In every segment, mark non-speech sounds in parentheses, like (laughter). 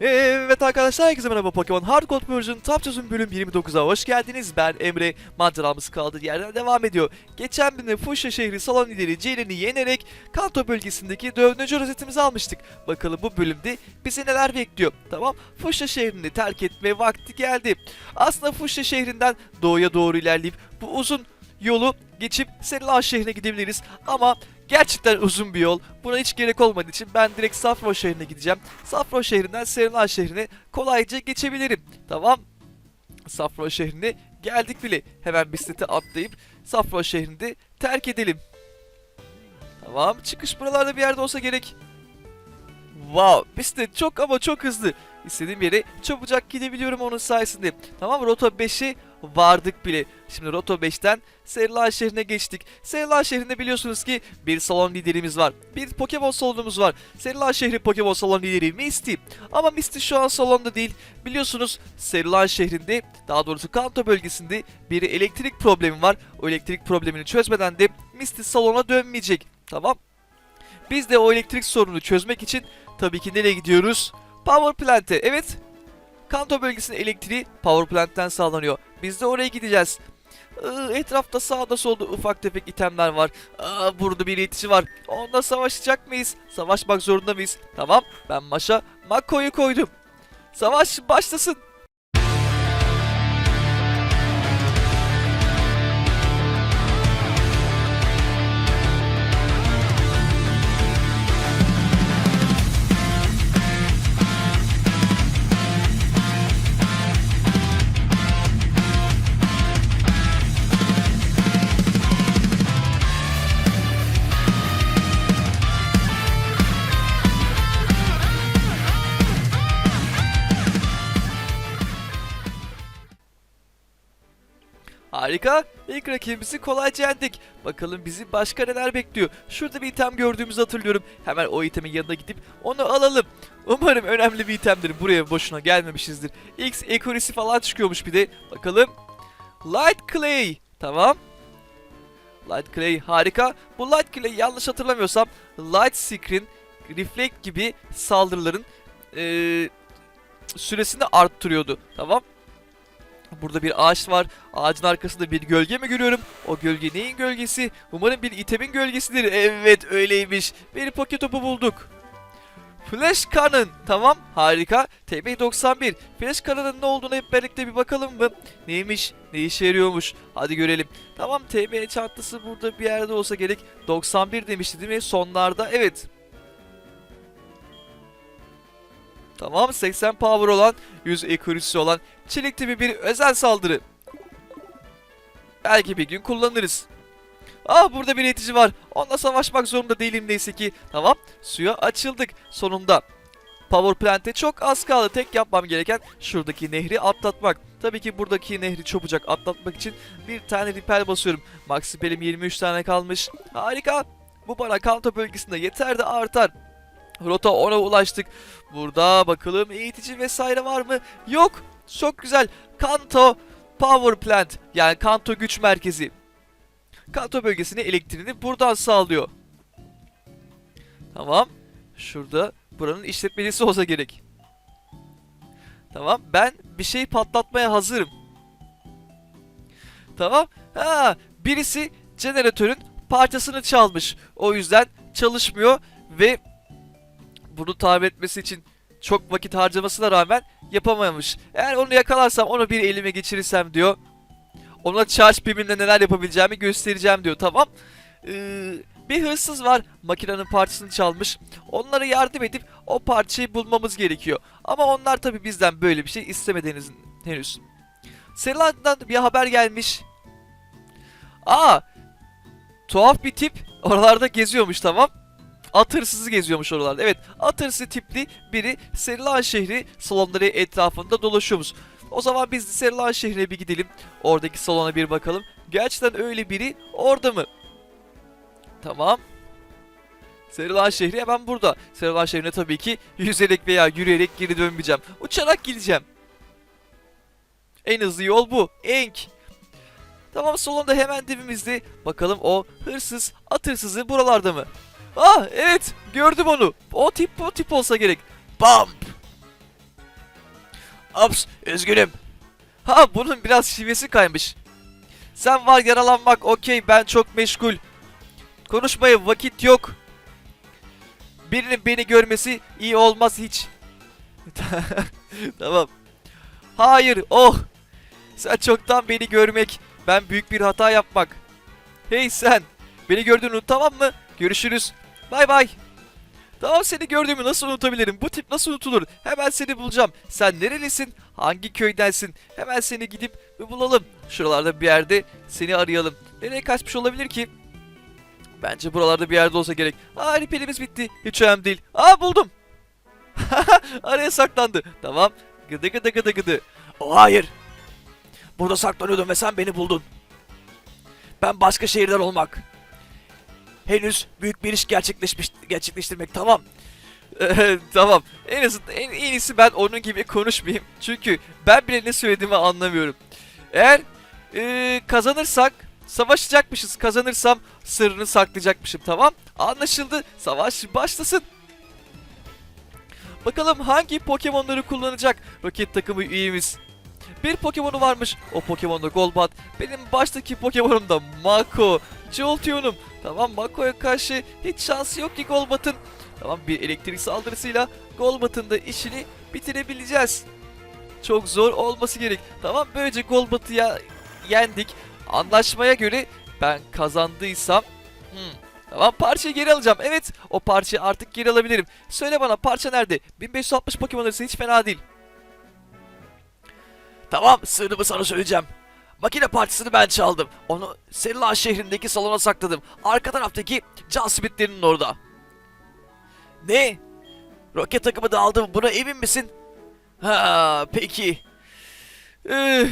Evet arkadaşlar herkese merhaba Pokemon Hard Gold Version Top Çözüm bölüm 29'a hoş geldiniz. Ben Emre. Maceramız kaldığı yerden devam ediyor. Geçen bölümde Fuşya şehri salon lideri Ceylin'i yenerek Kanto bölgesindeki dördüncü rozetimizi almıştık. Bakalım bu bölümde bizi neler bekliyor. Tamam Fuşya şehrini terk etme vakti geldi. Aslında Fuşya şehrinden doğuya doğru ilerleyip bu uzun yolu geçip Serilan şehrine gidebiliriz. Ama gerçekten uzun bir yol. Buna hiç gerek olmadığı için ben direkt Safro şehrine gideceğim. Safro şehrinden Serilan şehrine kolayca geçebilirim. Tamam. Safro şehrine geldik bile. Hemen bisiklete atlayıp Safro şehrinde terk edelim. Tamam. Çıkış buralarda bir yerde olsa gerek. Wow. Bisiklet çok ama çok hızlı. İstediğim yere çabucak gidebiliyorum onun sayesinde. Tamam Rota 5'e vardık bile. Şimdi Rota 5'ten Serilan şehrine geçtik. Serilan şehrinde biliyorsunuz ki bir salon liderimiz var. Bir Pokemon salonumuz var. Serilan şehri Pokemon salon lideri Misty. Ama Misty şu an salonda değil. Biliyorsunuz Serilan şehrinde daha doğrusu Kanto bölgesinde bir elektrik problemi var. O elektrik problemini çözmeden de Misty salona dönmeyecek. Tamam. Biz de o elektrik sorununu çözmek için tabii ki nereye gidiyoruz? Power Plant'e. Evet. Kanto bölgesinin elektriği Power Plant'ten sağlanıyor. Biz de oraya gideceğiz. Etrafta sağda solda ufak tefek itemler var. Burada bir iletici var. Onunla savaşacak mıyız? Savaşmak zorunda mıyız? Tamam. Ben maşa Mako'yu koydum. Savaş başlasın. Harika. İlk rakibimizi kolayca yendik. Bakalım bizi başka neler bekliyor. Şurada bir item gördüğümüzü hatırlıyorum. Hemen o itemin yanına gidip onu alalım. Umarım önemli bir itemdir. Buraya boşuna gelmemişizdir. X ekorisi falan çıkıyormuş bir de. Bakalım. Light Clay. Tamam. Light Clay harika. Bu Light Clay yanlış hatırlamıyorsam Light Screen, Reflect gibi saldırıların eee, süresini arttırıyordu. Tamam. Burada bir ağaç var. Ağacın arkasında bir gölge mi görüyorum? O gölge neyin gölgesi? Umarım bir itemin gölgesidir. Evet öyleymiş. Bir poket topu bulduk. Flash Cannon. Tamam harika. TB91. Flash Cannon'ın ne olduğunu hep birlikte bir bakalım mı? Neymiş? Ne işe yarıyormuş? Hadi görelim. Tamam TB çantası burada bir yerde olsa gerek. 91 demişti değil mi? Sonlarda evet. Tamam 80 power olan 100 accuracy olan çelik tipi bir özel saldırı. Belki bir gün kullanırız. Ah burada bir yetici var. Onunla savaşmak zorunda değilim neyse ki. Tamam suya açıldık sonunda. Power Plant'e çok az kaldı. Tek yapmam gereken şuradaki nehri atlatmak. Tabii ki buradaki nehri çabucak atlatmak için bir tane ripel basıyorum. Max ripelim 23 tane kalmış. Harika. Bu bana Kanto bölgesinde yeter de artar. Rota 10'a ulaştık. Burada bakalım eğitici vesaire var mı? Yok. Çok güzel. Kanto Power Plant yani Kanto güç merkezi. Kanto bölgesine elektriğini buradan sağlıyor. Tamam. Şurada buranın işletmecisi olsa gerek. Tamam. Ben bir şey patlatmaya hazırım. Tamam. Ha, birisi jeneratörün parçasını çalmış. O yüzden çalışmıyor ve bunu tamir etmesi için çok vakit harcamasına rağmen yapamamış. Eğer onu yakalarsam onu bir elime geçirirsem diyor. Ona charge beam'imle neler yapabileceğimi göstereceğim diyor. Tamam. Ee, bir hırsız var. Makinenin parçasını çalmış. Onlara yardım edip o parçayı bulmamız gerekiyor. Ama onlar tabi bizden böyle bir şey istemediğiniz henüz. Serilan'dan bir haber gelmiş. Aa! Tuhaf bir tip oralarda geziyormuş tamam. At hırsızı geziyormuş oralarda. Evet at hırsızı tipli biri Serilan şehri salonları etrafında dolaşıyormuş. O zaman biz de Serilan şehrine bir gidelim. Oradaki salona bir bakalım. Gerçekten öyle biri orada mı? Tamam. Serilan şehri hemen burada. Serilan şehrine tabii ki yüzerek veya yürüyerek geri dönmeyeceğim. Uçarak gideceğim. En hızlı yol bu. Enk. Tamam salonda hemen dibimizde. Bakalım o hırsız, at hırsızı buralarda mı? Ah evet gördüm onu. O tip o tip olsa gerek. Bump. Ups üzgünüm. Ha bunun biraz şivesi kaymış. Sen var yaralanmak okey ben çok meşgul. Konuşmaya vakit yok. Birinin beni görmesi iyi olmaz hiç. (laughs) tamam. Hayır oh. Sen çoktan beni görmek. Ben büyük bir hata yapmak. Hey sen. Beni gördüğünü unut tamam mı? Görüşürüz. Bay bay. Tamam seni gördüğümü nasıl unutabilirim? Bu tip nasıl unutulur? Hemen seni bulacağım. Sen nerelisin? Hangi köydensin? Hemen seni gidip bulalım. Şuralarda bir yerde seni arayalım. Nereye kaçmış olabilir ki? Bence buralarda bir yerde olsa gerek. Aa ripelimiz bitti. Hiç önemli değil. Aa buldum. (laughs) Araya saklandı. Tamam. Gıdı gıdı gıdı gıdı. O hayır. Burada saklanıyordum ve sen beni buldun. Ben başka şehirden olmak. Henüz büyük bir iş gerçekleşmiş gerçekleştirmek tamam. (laughs) Tamam. En azından en, iyisi ben onun gibi konuşmayayım. Çünkü ben bile ne söylediğimi anlamıyorum. Eğer ee, kazanırsak savaşacakmışız. Kazanırsam sırrını saklayacakmışım tamam. Anlaşıldı. Savaş başlasın. Bakalım hangi Pokemon'ları kullanacak roket takımı üyemiz. Bir Pokemon'u varmış. O Pokemon da Golbat. Benim baştaki Pokemon'um da Mako. Jolteon'um. Tamam Mako'ya karşı hiç şansı yok ki Golbat'ın. Tamam bir elektrik saldırısıyla Golbat'ın da işini bitirebileceğiz. Çok zor olması gerek. Tamam böylece Golbat'ı ya yendik. Anlaşmaya göre ben kazandıysam hmm, Tamam parçayı geri alacağım. Evet o parçayı artık geri alabilirim. Söyle bana parça nerede? 1560 Pokemon arası hiç fena değil. Tamam sırrımı sana söyleyeceğim. Makine parçasını ben çaldım. Onu Serila şehrindeki salona sakladım. Arka taraftaki can simitlerinin orada. Ne? Roket takımı da aldım. Buna emin misin? Ha peki. Üh.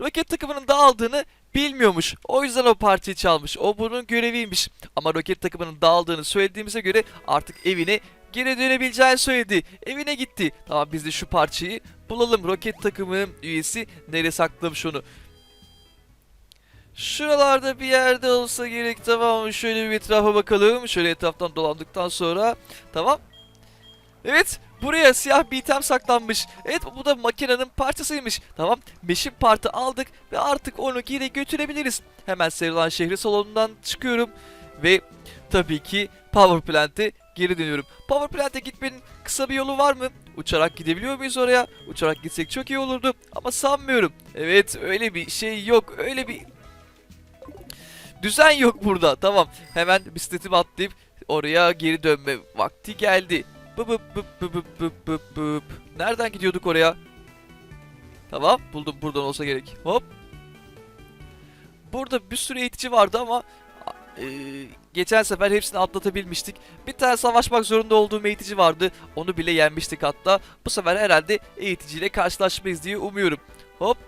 Roket takımının dağıldığını bilmiyormuş. O yüzden o parçayı çalmış. O bunun göreviymiş. Ama roket takımının dağıldığını söylediğimize göre artık evine geri dönebileceğini söyledi. Evine gitti. Tamam biz de şu parçayı bulalım. Roket takımının üyesi nereye saklamış onu. Şuralarda bir yerde olsa gerek tamam? Şöyle bir etrafa bakalım. Şöyle etraftan dolandıktan sonra. Tamam. Evet buraya siyah bir item saklanmış. Evet bu da makinenin parçasıymış. Tamam meşin partı aldık ve artık onu geri götürebiliriz. Hemen serilen şehri salonundan çıkıyorum. Ve tabii ki Power Plant'e geri dönüyorum. Power Plant'e gitmenin kısa bir yolu var mı? Uçarak gidebiliyor muyuz oraya? Uçarak gitsek çok iyi olurdu ama sanmıyorum. Evet öyle bir şey yok. Öyle bir düzen yok burada. Tamam hemen bisikletimi atlayıp oraya geri dönme vakti geldi. Bıp bıp bıp bıp bıp bıp bıp bıp. Nereden gidiyorduk oraya? Tamam buldum buradan olsa gerek. Hop. Burada bir sürü eğitici vardı ama e, geçen sefer hepsini atlatabilmiştik. Bir tane savaşmak zorunda olduğum eğitici vardı. Onu bile yenmiştik hatta. Bu sefer herhalde eğiticiyle karşılaşmayız diye umuyorum. Hop.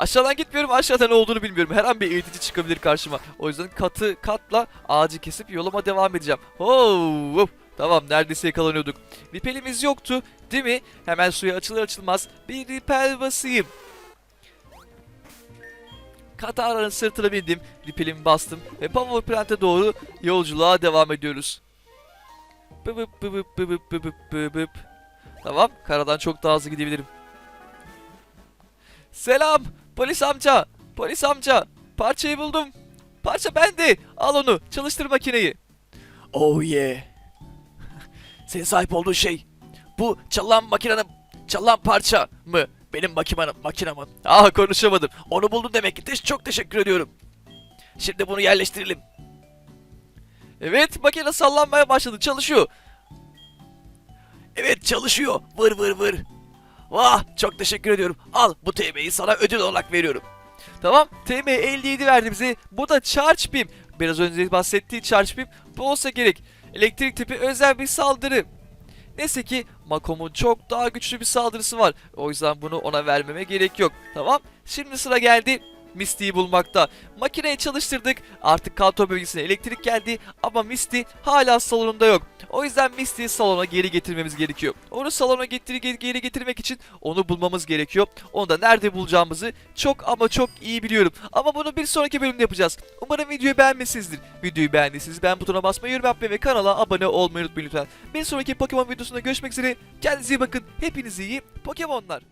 Aşağıdan gitmiyorum aşağıda ne olduğunu bilmiyorum. Her an bir eğitici çıkabilir karşıma. O yüzden katı katla ağacı kesip yoluma devam edeceğim. Hoo! Tamam neredeyse yakalanıyorduk. Ripelimiz yoktu değil mi? Hemen suya açılır açılmaz bir ripel basayım. Katara'nın sırtına bindim. Ripelimi bastım ve Power Plant'e doğru yolculuğa devam ediyoruz. Bıbıp bıbıp bıbıp bıbıp bıbıp. Tamam karadan çok daha hızlı gidebilirim. Selam polis amca, polis amca, parçayı buldum. Parça bende, al onu, çalıştır makineyi. Oh yeah. Senin sahip olduğun şey. Bu çalınan makinenin çalınan parça mı? Benim makinam, makinamın. Ah konuşamadım. Onu buldun demek ki. Çok teşekkür ediyorum. Şimdi bunu yerleştirelim. Evet makine sallanmaya başladı. Çalışıyor. Evet çalışıyor. Vır vır vır. Vah çok teşekkür ediyorum. Al bu TM'yi sana ödül olarak veriyorum. Tamam TM 57 verdi bize. Bu da Charge Beam. Biraz önce bahsettiği Charge Beam bu olsa gerek. Elektrik tipi özel bir saldırı. Neyse ki Makom'un çok daha güçlü bir saldırısı var. O yüzden bunu ona vermeme gerek yok. Tamam. Şimdi sıra geldi Misty'yi bulmakta. Makineyi çalıştırdık. Artık kanto bölgesine elektrik geldi ama Misty hala salonunda yok. O yüzden Misty'yi salona geri getirmemiz gerekiyor. Onu salona getir geri- getirmek için onu bulmamız gerekiyor. Onu da nerede bulacağımızı çok ama çok iyi biliyorum. Ama bunu bir sonraki bölümde yapacağız. Umarım videoyu beğenmişsinizdir. Videoyu beğendiyseniz beğen butonuna basmayı, yorum yapmayı ve kanala abone olmayı unutmayın lütfen. Bir sonraki Pokemon videosunda görüşmek üzere. Kendinize iyi bakın. Hepinize iyi Pokemonlar.